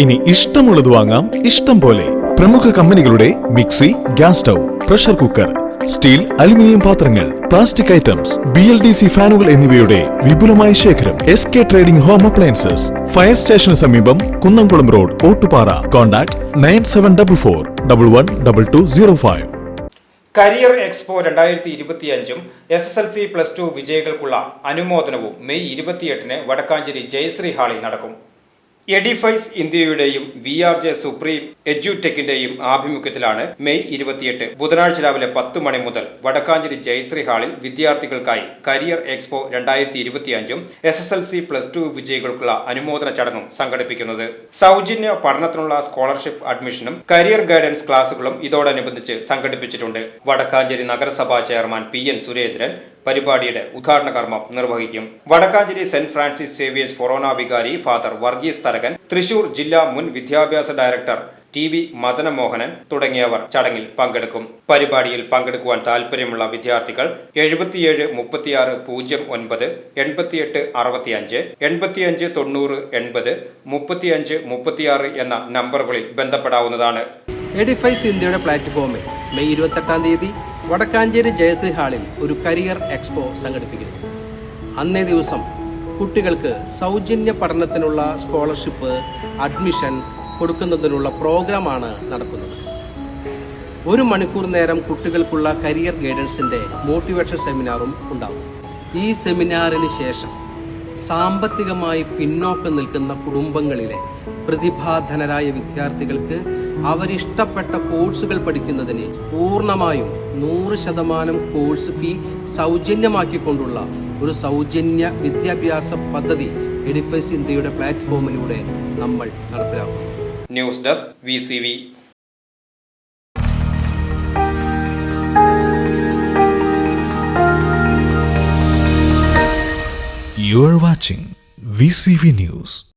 ഇനി ഇഷ്ടമുള്ളത് വാങ്ങാം. ഇഷ്ടം പോലെ പ്രമുഖ കമ്പനികളുടെ mixie gas stove pressure cooker steel aluminium പാത്രങ്ങൾ plastic items B L D C ഫാനുകൾ എന്നിവയുടെ വിപുലമായ ശേഖരം S K trading home appliances fire സ്റ്റേഷന് സമീപം Kunnamkulam road Ottupara. Contact nine seven double four double one double two zero five. Career expo രണ്ടായിരത്തി ഇരുപത്തിയഞ്ചും S S L C plus two വിജയികൾക്കുള്ള അനുമോദനവും May ഇരുപത്തിയെട്ടിന് വടക്കാഞ്ചേരി ജയശ്രീ ഹാളിൽ നടക്കും. Edifice ഇന്ത്യയുടെയും വി ആർ ജെ സുപ്രീം എഡ്യൂടെക്കിന്റെയും ആഭിമുഖ്യത്തിലാണ് May ഇരുപത്തിയെട്ട് ബുധനാഴ്ച രാവിലെ പത്ത് മണി മുതൽ വടക്കാഞ്ചേരി ജയശ്രീ ഹാളിൽ വിദ്യാർത്ഥികൾക്കായി കരിയർ എക്സ്പോ രണ്ടായിരത്തി ഇരുപത്തിയഞ്ചും S S L C plus two വിജയികൾക്കുള്ള അനുമോദന ചടങ്ങും സംഘടിപ്പിക്കുന്നത്. സൗജന്യ പഠനത്തിനുള്ള സ്കോളർഷിപ്പ് അഡ്മിഷനും കരിയർ ഗൈഡൻസ് ക്ലാസുകളും ഇതോടനുബന്ധിച്ച് സംഘടിപ്പിച്ചിട്ടുണ്ട്. വടക്കാഞ്ചേരി നഗരസഭാ ചെയർമാൻ പി എൻ സുരേന്ദ്രൻ പരിപാടിയുടെ ഉദ്ഘാടന കർമ്മം നിർവഹിക്കും. വടക്കാഞ്ചേരി സെന്റ് ഫ്രാൻസിസ് സേവിയേഴ്സ് ഫൊറോന വികാരി ഫാദർ വർഗീസ് തരകൻ തൃശൂർ ജില്ലാ മുൻ വിദ്യാഭ്യാസ ഡയറക്ടർ ടി വി മദനമോഹനൻ തുടങ്ങിയവർ ചടങ്ങിൽ പങ്കെടുക്കും. പരിപാടിയിൽ പങ്കെടുക്കുവാൻ താൽപ്പര്യമുള്ള വിദ്യാർത്ഥികൾ എഴുപത്തിയേഴ് മുപ്പത്തിയാറ് പൂജ്യം ഒൻപത് എൺപത്തിയെട്ട് അറുപത്തിയഞ്ച് എൺപത്തിയഞ്ച് തൊണ്ണൂറ് എൺപത് മുപ്പത്തിയഞ്ച് മുപ്പത്തിയാറ് എന്ന നമ്പറുകളിൽ ബന്ധപ്പെടാവുന്നതാണ്. എഡിഫൈസ് ഇന്ത്യയുടെ പ്ലാറ്റ്ഫോമിൽ മെയ് ഇരുപത്തെട്ടാം തീയതി വടക്കാഞ്ചേരി ജയശ്രീ ഹാളിൽ ഒരു കരിയർ എക്സ്പോ സംഘടിപ്പിക്കുന്നു. അന്നേ ദിവസം കുട്ടികൾക്ക് സൗജന്യ പഠനത്തിനുള്ള സ്കോളർഷിപ്പ് അഡ്മിഷൻ കൊടുക്കുന്നതിനുള്ള പ്രോഗ്രാമാണ് നടക്കുന്നത്. ഒരു മണിക്കൂർ നേരം കുട്ടികൾക്കുള്ള കരിയർ ഗൈഡൻസിന്റെ മോട്ടിവേഷൻ സെമിനാറും ഉണ്ടാകും. ഈ സെമിനാറിന് ശേഷം സാമ്പത്തികമായി പിന്നോക്കം നിൽക്കുന്ന കുടുംബങ്ങളിലെ പ്രതിഭാധനരായ വിദ്യാർത്ഥികൾക്ക് അവരിഷ്ടപ്പെട്ട കോഴ്സുകൾ പഠിക്കുന്നതിന് പൂർണമായും നൂറ് ശതമാനം കോഴ്സ് ഫീ സൗജന്യമാക്കിക്കൊണ്ടുള്ള ഒരു സൗജന്യ വിദ്യാഭ്യാസ പദ്ധതി എഡിഫൈസ് ഇന്ത്യയുടെ പ്ലാറ്റ്ഫോമിലൂടെ നമ്മൾ നടപ്പിലാക്കും news desk V C V You are watching VCV News.